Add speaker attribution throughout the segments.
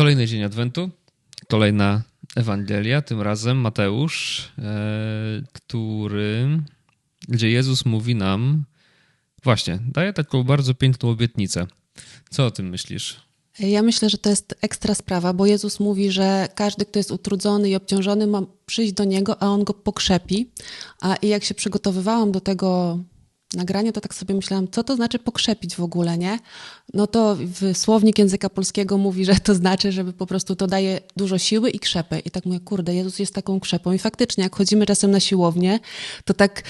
Speaker 1: Kolejny dzień Adwentu, kolejna Ewangelia, tym razem Mateusz, e, który, gdzie Jezus mówi nam, właśnie, daje taką bardzo piękną obietnicę. Co o tym myślisz?
Speaker 2: Ja myślę, że to jest ekstra sprawa, bo Jezus mówi, że każdy, kto jest utrudzony i obciążony, ma przyjść do Niego, a On go pokrzepi. A i jak się przygotowywałam do tego nagrania, to tak sobie myślałam, co to znaczy pokrzepić w ogóle, nie? No to słownik języka polskiego mówi, że to znaczy, żeby po prostu to daje dużo siły i krzepę. I tak mówię, kurde, Jezus jest taką krzepą. I faktycznie, jak chodzimy czasem na siłownię, to tak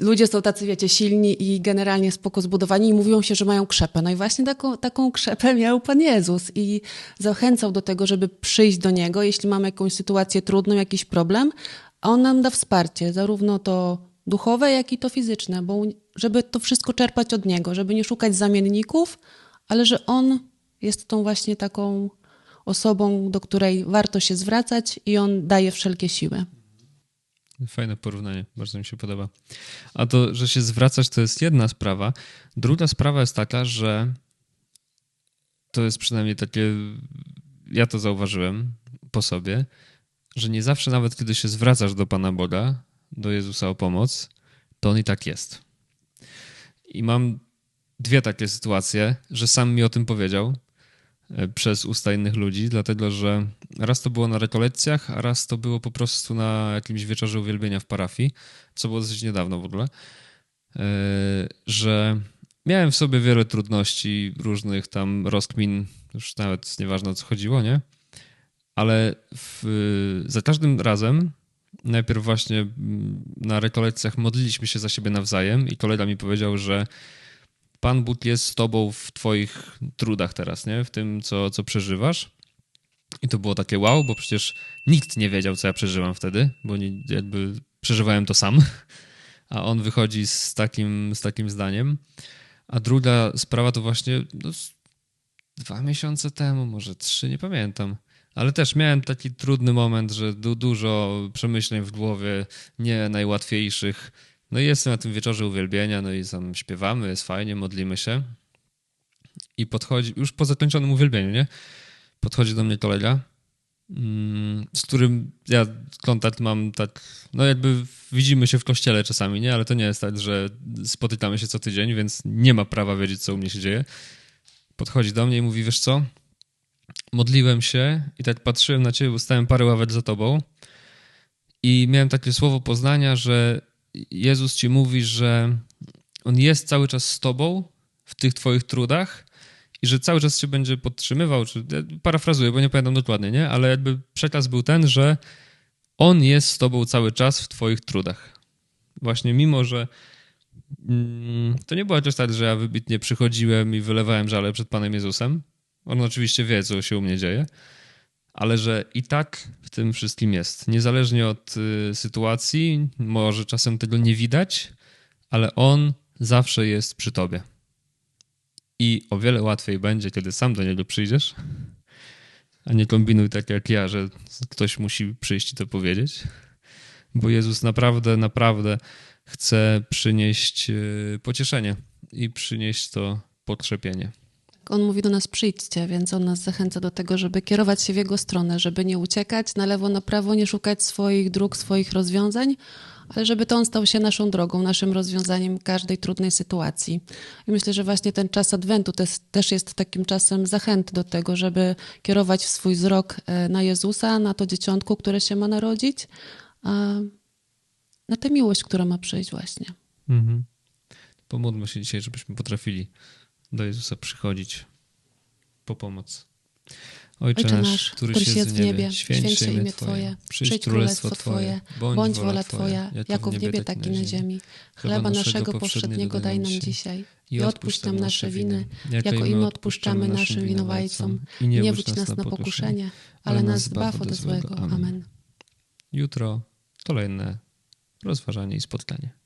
Speaker 2: ludzie są tacy, wiecie, silni i generalnie spoko zbudowani i mówią się, że mają krzepę. No i właśnie taką, taką krzepę miał Pan Jezus i zachęcał do tego, żeby przyjść do Niego, jeśli mamy jakąś sytuację trudną, jakiś problem, a On nam da wsparcie, zarówno to duchowe, jak i to fizyczne, bo żeby to wszystko czerpać od Niego, żeby nie szukać zamienników, ale że On jest tą właśnie taką osobą, do której warto się zwracać i On daje wszelkie siły.
Speaker 1: Fajne porównanie, bardzo mi się podoba. A to, że się zwracać, to jest jedna sprawa. Druga sprawa jest taka, że to jest przynajmniej takie, ja to zauważyłem po sobie, że nie zawsze nawet kiedy się zwracasz do Pana Boga, do Jezusa o pomoc, to On i tak jest. I mam dwie takie sytuacje, że sam mi o tym powiedział e, przez usta innych ludzi, dlatego że raz to było na rekolekcjach, a raz to było po prostu na jakimś wieczorze uwielbienia w parafii, co było dosyć niedawno w ogóle, e, że miałem w sobie wiele trudności, różnych tam rozkmin, już nawet nieważne o co chodziło, nie? Ale w, za każdym razem najpierw właśnie mm, na rekolekcjach modliliśmy się za siebie nawzajem i kolega mi powiedział, że Pan Bóg jest z tobą w twoich trudach teraz, nie? W tym, co, co przeżywasz. I to było takie wow, bo przecież nikt nie wiedział, co ja przeżywam wtedy, bo nie, jakby przeżywałem to sam, a on wychodzi z takim, z takim zdaniem. A druga sprawa to właśnie no, dwa miesiące temu, może trzy, nie pamiętam ale też miałem taki trudny moment, że du dużo przemyśleń w głowie, nie najłatwiejszych. No i jestem na tym wieczorze uwielbienia, no i tam śpiewamy, jest fajnie, modlimy się. I podchodzi, już po zakończonym uwielbieniu, nie? Podchodzi do mnie kolega, mm, z którym ja kontakt mam tak, no jakby widzimy się w kościele czasami, nie? Ale to nie jest tak, że spotykamy się co tydzień, więc nie ma prawa wiedzieć, co u mnie się dzieje. Podchodzi do mnie i mówi, wiesz co, modliłem się i tak patrzyłem na ciebie, bo stałem parę ławek za tobą i miałem takie słowo poznania, że Jezus ci mówi, że On jest cały czas z tobą w tych twoich trudach i że cały czas cię będzie podtrzymywał, czy parafrazuję, bo nie pamiętam dokładnie, nie? Ale jakby przekaz był ten, że On jest z tobą cały czas w twoich trudach. Właśnie mimo, że mm, to nie była też tak, że ja wybitnie przychodziłem i wylewałem żale przed Panem Jezusem, on oczywiście wie, co się u mnie dzieje, ale że i tak w tym wszystkim jest. Niezależnie od y, sytuacji, może czasem tego nie widać, ale on zawsze jest przy tobie. I o wiele łatwiej będzie, kiedy sam do niego przyjdziesz, a nie kombinuj tak jak ja, że ktoś musi przyjść i to powiedzieć. Bo Jezus naprawdę, naprawdę chce przynieść y, pocieszenie i przynieść to potrzepienie.
Speaker 2: On mówi do nas przyjdźcie, więc on nas zachęca do tego, żeby kierować się w jego stronę, żeby nie uciekać na lewo, na prawo, nie szukać swoich dróg, swoich rozwiązań, ale żeby to on stał się naszą drogą, naszym rozwiązaniem każdej trudnej sytuacji. I myślę, że właśnie ten czas Adwentu też, jest takim czasem zachęty do tego, żeby kierować swój wzrok e, na Jezusa, na to dzieciątko, które się ma narodzić, a na tę miłość, która ma przyjść właśnie. Mhm.
Speaker 1: Pomódlmy się dzisiaj, żebyśmy potrafili do Jezusa przychodzić po pomoc.
Speaker 2: Ojcze, Ojcze nasz, któryś jest w niebie, święć się imię Twoje, przyjdź królestwo Twoje, bądź wola Twoja, jako w niebie, tak i na ziemi. Chleba naszego powszedniego daj nam dzisiaj i odpuść nam nasze winy, jako i my odpuszczamy naszym winowajcom. I nie wódź nas na pokuszenie, ale nas zbaw od złego. Amen.
Speaker 1: Jutro kolejne rozważanie i spotkanie.